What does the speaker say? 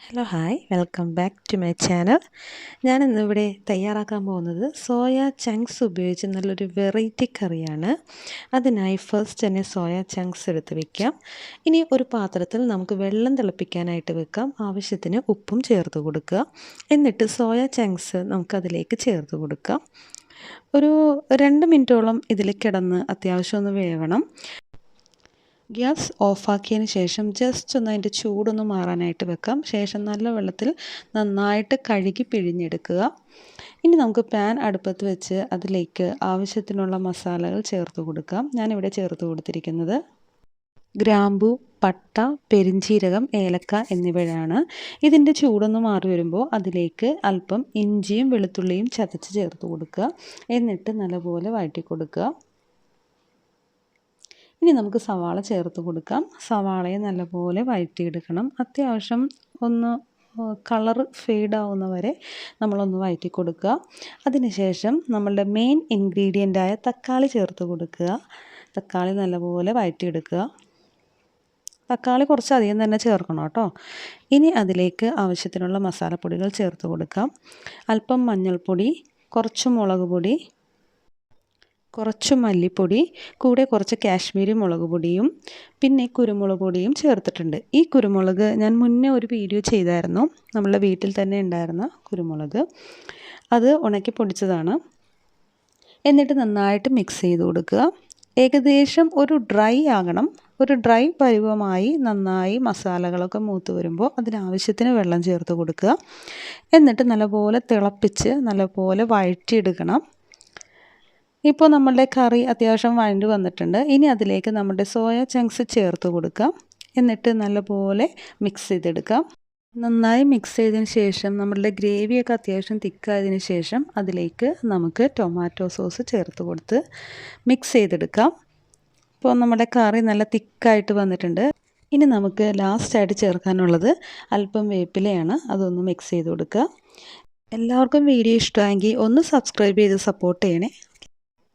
Hello hi welcome back to my channel ഞാൻ ഇന്നിവിടെ തയ്യാറാക്കാൻ പോകുന്നത് സോയ ചങ്ക്സ് ഉപയോഗിച്ച് നല്ലൊരു വെറൈറ്റി കറിയാണ്. അതിനായി ഫസ്റ്റ് തന്നെ സോയ ചങ്ക്സ് എടുത്ത് വെക്കാം. ഇനി ഒരു പാത്രത്തിൽ നമുക്ക് വെള്ളം തിളപ്പിക്കാനായിട്ട് വെക്കാം. ആവശ്യത്തിന് ഉപ്പും ചേർത്ത് കൊടുക്കുക. എന്നിട്ട് സോയ ചങ്ക്സ് നമുക്കതിലേക്ക് ചേർത്ത് കൊടുക്കാം. ഒരു രണ്ട് മിനിറ്റോളം ഇതിൽ കിടന്ന് അത്യാവശ്യം ഒന്ന് വേവണം. ഗ്യാസ് ഓഫാക്കിയതിന് ശേഷം ജസ്റ്റ് ഒന്ന് അതിന്റെ ചൂടൊന്ന് മാറാനായിട്ട് വെക്കാം. ശേഷം നല്ല വെള്ളത്തിൽ നന്നായിട്ട് കഴുകി പിഴിഞ്ഞെടുക്കുക. ഇനി നമുക്ക് പാൻ അടുപ്പത്ത് വെച്ച് അതിലേക്ക് ആവശ്യത്തിനുള്ള മസാലകൾ ചേർത്ത് കൊടുക്കാം. ഞാനിവിടെ ചേർത്ത് കൊടുത്തിരിക്കുന്നത് ഗ്രാമ്പു പട്ട പെരിഞ്ചീരകം ഏലക്ക എന്നിവയാണ്. ഇതിന്റെ ചൂടൊന്ന് മാറി വരുമ്പോൾ അതിലേക്ക് അല്പം ഇഞ്ചിയും വെളുത്തുള്ളിയും ചതച്ച് ചേർത്ത് കൊടുക്കുക. എന്നിട്ട് നല്ലപോലെ വഴറ്റി കൊടുക്കുക. ഇനി നമുക്ക് സവാള ചേർത്ത് കൊടുക്കാം. സവാളയെ നല്ലപോലെ വഴറ്റിയെടുക്കണം അത്യാവശ്യം ഒന്ന് കളർ ഫെയ്ഡാവുന്ന വരെ നമ്മളൊന്ന് വഴറ്റി കൊടുക്കുക അതിനുശേഷം നമ്മളുടെ മെയിൻ ഇൻഗ്രീഡിയന്റായ തക്കാളി ചേർത്ത് കൊടുക്കുക. തക്കാളി നല്ലപോലെ വഴറ്റിയെടുക്കുക തക്കാളി കുറച്ച് അധികം തന്നെ ചേർക്കണം കേട്ടോ. ഇനി അതിലേക്ക് ആവശ്യത്തിനുള്ള മസാലപ്പൊടികൾ ചേർത്ത് കൊടുക്കാം. അല്പം മഞ്ഞൾപ്പൊടി കുറച്ച് മുളക് പൊടി കുറച്ച് മല്ലിപ്പൊടി കൂടെ കുറച്ച് കാശ്മീരി മുളക് പൊടിയും പിന്നെ കുരുമുളക് പൊടിയും ചേർത്തിട്ടുണ്ട്. ഈ കുരുമുളക് ഞാൻ മുന്നേ ഒരു വീഡിയോ ചെയ്തായിരുന്നു. നമ്മളുടെ വീട്ടിൽ തന്നെ ഉണ്ടായിരുന്ന കുരുമുളക്. അത് ഉണക്കി പൊടിച്ചതാണ്. എന്നിട്ട് നന്നായിട്ട് മിക്സ് ചെയ്ത് കൊടുക്കുക. ഏകദേശം ഒരു ഡ്രൈ ആകണം. ഒരു ഡ്രൈ പരുവമായി നന്നായി മസാലകളൊക്കെ മൂത്ത് വരുമ്പോൾ അതിനാവശ്യത്തിന് വെള്ളം ചേർത്ത് കൊടുക്കുക. എന്നിട്ട് നല്ലപോലെ തിളപ്പിച്ച് നല്ലപോലെ വഴറ്റിയെടുക്കണം. ഇപ്പോൾ നമ്മളുടെ കറി അത്യാവശ്യം വഴണ്ട് വന്നിട്ടുണ്ട്. ഇനി അതിലേക്ക് നമ്മുടെ സോയ ചങ്ക്സ് ചേർത്ത് കൊടുക്കാം. എന്നിട്ട് നല്ലപോലെ മിക്സ് ചെയ്തെടുക്കാം. നന്നായി മിക്സ് ചെയ്തതിന് ശേഷം നമ്മളുടെ ഗ്രേവിയൊക്കെ അത്യാവശ്യം തിക്കായതിന് ശേഷം അതിലേക്ക് നമുക്ക് ടൊമാറ്റോ സോസ് ചേർത്ത് കൊടുത്ത് മിക്സ് ചെയ്തെടുക്കാം. ഇപ്പോൾ നമ്മുടെ കറി നല്ല തിക്കായിട്ട് വന്നിട്ടുണ്ട്. ഇനി നമുക്ക് ലാസ്റ്റായിട്ട് ചേർക്കാനുള്ളത് അല്പം വേപ്പിലയാണ്. അതൊന്ന് മിക്സ് ചെയ്ത് കൊടുക്കുക. എല്ലാവർക്കും വീഡിയോ ഇഷ്ടമായെങ്കിൽ ഒന്ന് സബ്സ്ക്രൈബ് ചെയ്ത് സപ്പോർട്ട് ചെയ്യണേ.